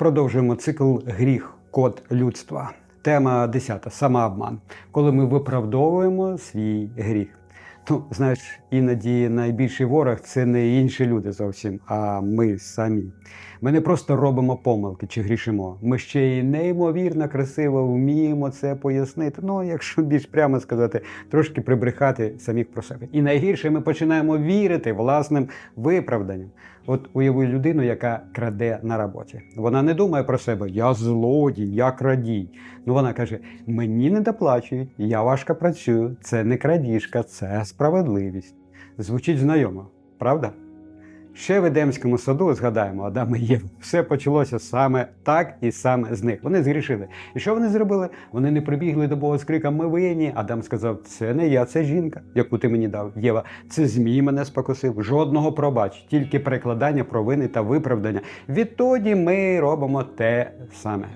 Продовжуємо цикл Гріх, код людства. Тема 10. Самообман. Коли ми виправдовуємо свій гріх. Ну, знаєш, іноді найбільший ворог це не інші люди зовсім, а ми самі. Ми не просто робимо помилки чи грішимо. Ми ще й неймовірно красиво вміємо це пояснити. Ну, якщо більш прямо сказати, трошки прибрехати самих про себе. І найгірше ми починаємо вірити власним виправданням. От уяви людину, яка краде на роботі. Вона не думає про себе, я злодій, я крадій. Ну вона каже: мені не доплачують, я важко працюю, це не крадіжка, це справедливість. Звучить знайомо, правда? Ще в Едемському саду згадаємо Адама і Єву. Все почалося саме так і саме з них. Вони згрішили. І що вони зробили? Вони не прибігли до Бога з криком Ми винні. Адам сказав: Це не я, це жінка, яку ти мені дав. Єва, це змій мене спокусив. Жодного пробач, тільки перекладання провини та виправдання. Відтоді ми робимо те саме.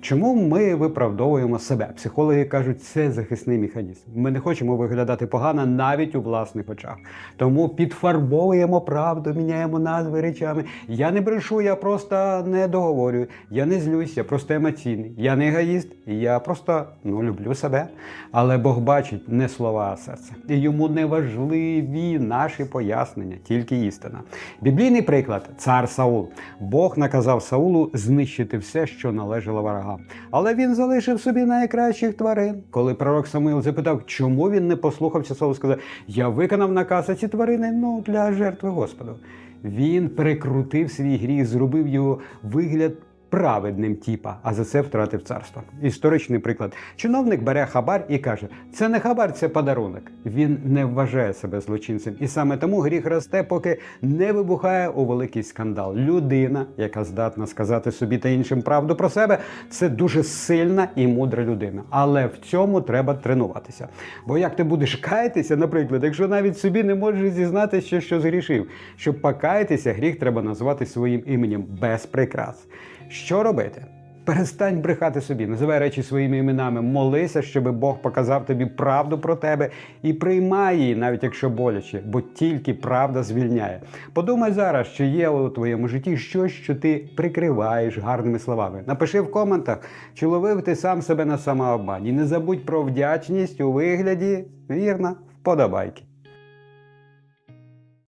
Чому ми виправдовуємо себе? Психологи кажуть, це захисний механізм. Ми не хочемо виглядати погано навіть у власних очах. Тому підфарбовуємо правду, міняємо назви речами. Я не брешу, я просто не договорюю. Я не злюсь, я просто емоційний. Я не егоїст, я просто ну, люблю себе. Але Бог бачить не слова, а серце. І йому не важливі наші пояснення, тільки істина. Біблійний приклад цар Саул. Бог наказав Саулу знищити все, що належало ворогам. Але він залишив собі найкращих тварин. Коли пророк Самуїл запитав, чому він не послухався, Саул сказав: Я виконав наказ, а ці тварини ну, для жертви Господу. Він перекрутив свій гріх, зробив його вигляд праведним типа, а за це втратив царство. Історичний приклад. Чиновник бере хабар і каже: це не хабар, це подарунок. Він не вважає себе злочинцем. І саме тому гріх росте, поки не вибухає у великий скандал. Людина, яка здатна сказати собі та іншим правду про себе, це дуже сильна і мудра людина. Але в цьому треба тренуватися. Бо як ти будеш каятися, наприклад, якщо навіть собі не можеш зізнатися, що згрішив, щоб покаятися, гріх треба назвати своїм іменем без прикрас. Що робити? Перестань брехати собі, називай речі своїми іменами, молися, щоб Бог показав тобі правду про тебе і приймай її, навіть якщо боляче, бо тільки правда звільняє. Подумай зараз, чи є у твоєму житті щось, що ти прикриваєш гарними словами. Напиши в коментах, чи ловив ти сам себе на самообмані. Не забудь про вдячність у вигляді, вірно, вподобайки.